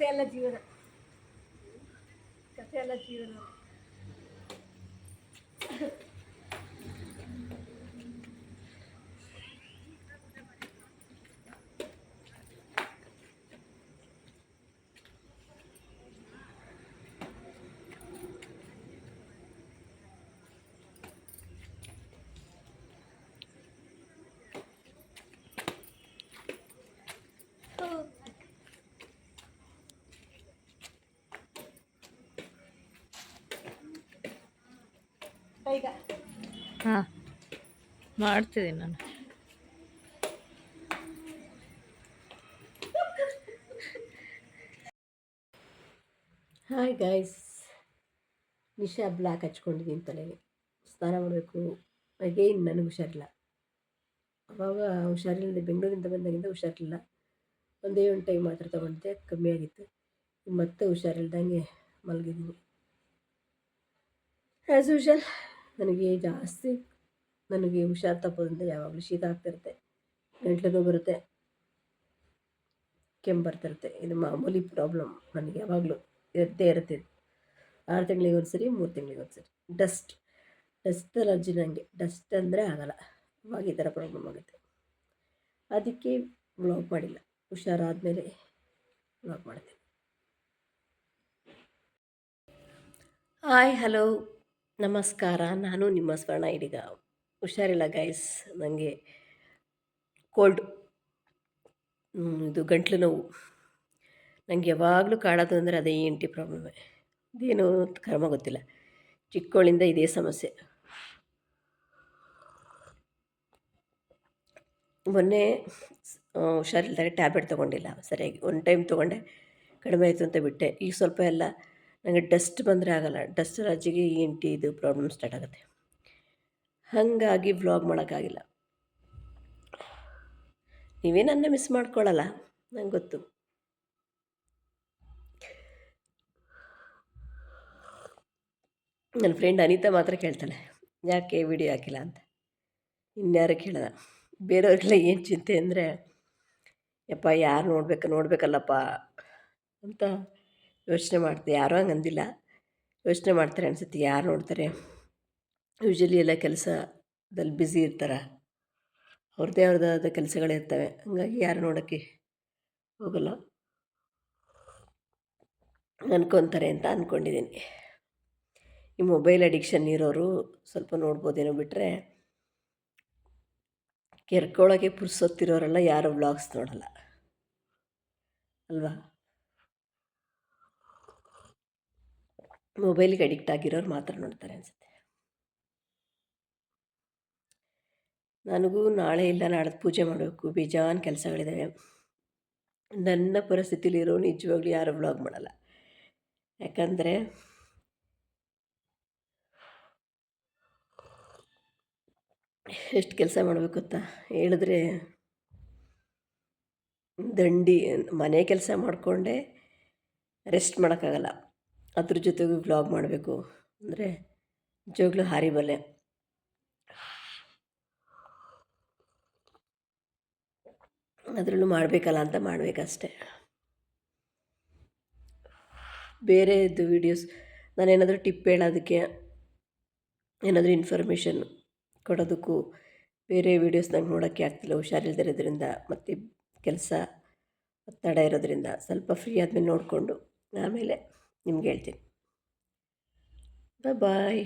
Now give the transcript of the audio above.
ಕತೆ ಎಲ್ಲ ಜೀವನ ಕತೆ ಎಲ್ಲ ಜೀವನ ಹಾಂ. ಮಾಡ್ತಿದ್ದೀನಿ ನಾನು. ಹಾಯ್ ಗಾಯ್ಸ್ ನಿಶಾ ಬ್ಲ್ಯಾಕ್ ಹಚ್ಕೊಂಡಿದ್ದೀನಿ ತಲೆಗೆ. ಸ್ನಾನ ಮಾಡಬೇಕು. ಅಗೇನ್ ನನಗೆ ಹುಷಾರಿಲ್ಲ. ಅವಾಗ ಹುಷಾರಿಲ್ಲದೆ ಬೆಂಗಳೂರಿಂದ ಬಂದಾಗಿಂದ ಹುಷಾರಿಲ್ಲ. ಒಂದೇ ಒಂದು ಟೈಮ್ ಮಾತ್ರ ತೊಗೊಂಡಿದ್ದೆ. ಕಮ್ಮಿ ಆಗಿತ್ತು. ಮತ್ತೆ ಹುಷಾರಿಲ್ದಂಗೆ ಮಲಗಿದ್ದೀನಿ. ಆ್ಯಸ್ ಯೂಶಲ್ ನನಗೆ ಜಾಸ್ತಿ, ನನಗೆ ಹುಷಾರು ತಪ್ಪೋದ್ರಿಂದ ಯಾವಾಗಲೂ ಶೀತ ಆಗ್ತಿರುತ್ತೆ. ಗಂಟ್ಲು ಬರುತ್ತೆ, ಕೆಮ್ಮು ಬರ್ತಿರುತ್ತೆ. ಇದು ಮಾಮೂಲಿ ಪ್ರಾಬ್ಲಮ್ ನನಗೆ ಯಾವಾಗಲೂ ಇದ್ದೇ ಇರುತ್ತೆ ಆರು ತಿಂಗಳಿಗೆ ಒಂದು ಸರಿ ಮೂರು ತಿಂಗಳಿಗೆ ಡಸ್ಟ್ ಡಸ್ಟ್ ಅಲರ್ಜಿ ನನಗೆ ಡಸ್ಟ್ ಅಂದರೆ ಆಗಲ್ಲ. ಅವಾಗ ಈ ಥರ ಪ್ರಾಬ್ಲಮ್ ಆಗುತ್ತೆ. ಅದಕ್ಕೆ ವ್ಲಾಗ್ ಮಾಡಿಲ್ಲ. ಹುಷಾರಾದಮೇಲೆ ವ್ಲಾಗ್ ಮಾಡ್ತೀನಿ. ಹಾಯ್ ಹಲೋ ನಮಸ್ಕಾರ, ನಾನು ನಿಮ್ಮ ಸ್ವರ್ಣ ಇದೀಗ ಹುಷಾರಿಲ್ಲ ಗೈಸ್ ನನಗೆ ಕೋಲ್ಡ್ ಇದು ಗಂಟ್ಲು ನೋವು. ನನಗೆ ಯಾವಾಗಲೂ ಕಾಡೋದು ಅಂದರೆ ಅದೇ ಇ ಎನ್ ಟಿ ಪ್ರಾಬ್ಲಮ್ಮೇ ಇದೇನು ಕರ್ಮ ಗೊತ್ತಿಲ್ಲ. ಚಿಕ್ಕವಳಿಂದ ಇದೇ ಸಮಸ್ಯೆ. ಮೊನ್ನೆ ಹುಷಾರಿಲ್ದಾಗ ಟ್ಯಾಬ್ಲೆಟ್ ತೊಗೊಂಡಿಲ್ಲ. ಸರಿಯಾಗಿ ಒಂದು ಟೈಮ್ ತೊಗೊಂಡೆ. ಕಡಿಮೆ ಆಯಿತು ಅಂತ ಬಿಟ್ಟೆ. ಈಗ ಸ್ವಲ್ಪ ಎಲ್ಲ ನನಗೆ ಡಸ್ಟ್ ಬಂದರೆ ಆಗಲ್ಲ. ಡಸ್ಟ್ ರಾಜಿಗೆ ಏಂಟಿ ಇದು ಪ್ರಾಬ್ಲಮ್ ಸ್ಟಾರ್ಟ್ ಆಗುತ್ತೆ. ಹಾಗಾಗಿ ವ್ಲಾಗ್ ಮಾಡೋಕ್ಕಾಗಿಲ್ಲ. ನೀವೇ ನನ್ನ ಮಿಸ್ ಮಾಡ್ಕೊಳ್ಳಲ್ಲ ನಂಗೆ ಗೊತ್ತು. ನನ್ನ ಫ್ರೆಂಡ್ ಅನಿತಾ ಮಾತ್ರ ಕೇಳ್ತಾಳೆ. ಯಾಕೆ ವಿಡಿಯೋ ಹಾಕಿಲ್ಲ ಅಂತ? ಇನ್ಯಾರು ಕೇಳಲ್ಲ. ಬೇರೆಯವ್ರಿಗೆಲ್ಲ ಏನು ಚಿಂತೆ ಅಂದರೆ, ಯಪ್ಪ ಯಾರು ನೋಡ್ಬೇಕು, ನೋಡಬೇಕಲ್ಲಪ್ಪ ಅಂತ ಯೋಚನೆ ಮಾಡ್ತಾರೆ ಯಾರೂ ಹಂಗೆ ಅಂದಿಲ್ಲ. ಯೋಚನೆ ಮಾಡ್ತಾರೆ ಅನಿಸುತ್ತೆ, ಯಾರು ನೋಡ್ತಾರೆ. ಯೂಶ್ವಲಿ ಎಲ್ಲ ಕೆಲಸದಲ್ಲಿ ಬ್ಯುಸಿ ಇರ್ತಾರೆ. ಅವ್ರದ್ದೇ ಅವ್ರದ್ದಾದ ಕೆಲಸಗಳಿರ್ತವೆ ಹಂಗಾಗಿ ಯಾರು ನೋಡೋಕ್ಕೆ ಹೋಗಲ್ಲ. ಅನ್ಕೊತಾರೆ ಅಂತ ಅಂದ್ಕೊಂಡಿದ್ದೀನಿ ಈ ಮೊಬೈಲ್ ಅಡಿಕ್ಷನ್ ಇರೋರು ಸ್ವಲ್ಪ ನೋಡ್ಬೋದೇನೋ ಬಿಟ್ಟರೆ ಕೆರ್ಕೊಳಗೆ ಪುರ್ಸೊತ್ತಿರೋರೆಲ್ಲ ಯಾರು ವ್ಲಾಗ್ಸ್ ನೋಡಲ್ಲ. ಅಲ್ವಾ? ಮೊಬೈಲಿಗೆ ಅಡಿಕ್ಟ್ ಆಗಿರೋರು ಮಾತ್ರ ನೋಡ್ತಾರೆ ಅನಿಸುತ್ತೆ. ನನಗೂ ನಾಳೆ ಇಲ್ಲ ನಾಳೆ ಪೂಜೆ ಮಾಡಬೇಕು, ಬೇಜಾನ್ ಕೆಲಸಗಳಿದ್ದಾವೆ ನನ್ನ ಪರಿಸ್ಥಿತಿಲಿರೋ ನಿಜವಾಗ್ಲೂ ಯಾರು ವ್ಲಾಗ್ ಮಾಡಲ್ಲ. ಯಾಕಂದರೆ ಎಷ್ಟು ಕೆಲಸ ಮಾಡಬೇಕು ಅಂತ ಹೇಳಿದ್ರೆ ದಂಡಿ ಮನೆ ಕೆಲಸ ಮಾಡಿಕೊಂಡೆ ರೆಸ್ಟ್ ಮಾಡೋಕ್ಕಾಗಲ್ಲ. ಅದ್ರ ಜೊತೆಗೂ ವ್ಲಾಗ್ ಮಾಡಬೇಕು. ಅಂದರೆ ನಿಜವಾಗ್ಲೂ ಹಾರಿಬಲ್ಲೆ. ಅದರಲ್ಲೂ ಮಾಡಬೇಕಲ್ಲ ಅಂತ ಮಾಡಬೇಕಷ್ಟೆ. ಬೇರೆದು ವೀಡಿಯೋಸ್ ನಾನೇನಾದರೂ ಟಿಪ್ ಹೇಳೋದಕ್ಕೆ, ಏನಾದರೂ ಇನ್ಫಾರ್ಮೇಷನ್ ಕೊಡೋದಕ್ಕೂ ಬೇರೆ ವೀಡಿಯೋಸ್ ನಂಗೆ ನೋಡೋಕ್ಕೆ ಆಗ್ತಿಲ್ಲ, ಹುಷಾರಿಲ್ದಿರೋದ್ರಿಂದ ಮತ್ತು ಕೆಲಸ ಒತ್ತಡ ಇರೋದ್ರಿಂದ ಸ್ವಲ್ಪ ಫ್ರೀ ಆದಮೇಲೆ ನೋಡಿಕೊಂಡು ಆಮೇಲೆ ನಿಮ್ಗೆ ಹೇಳ್ತೀನಿ. ಬಾಯ್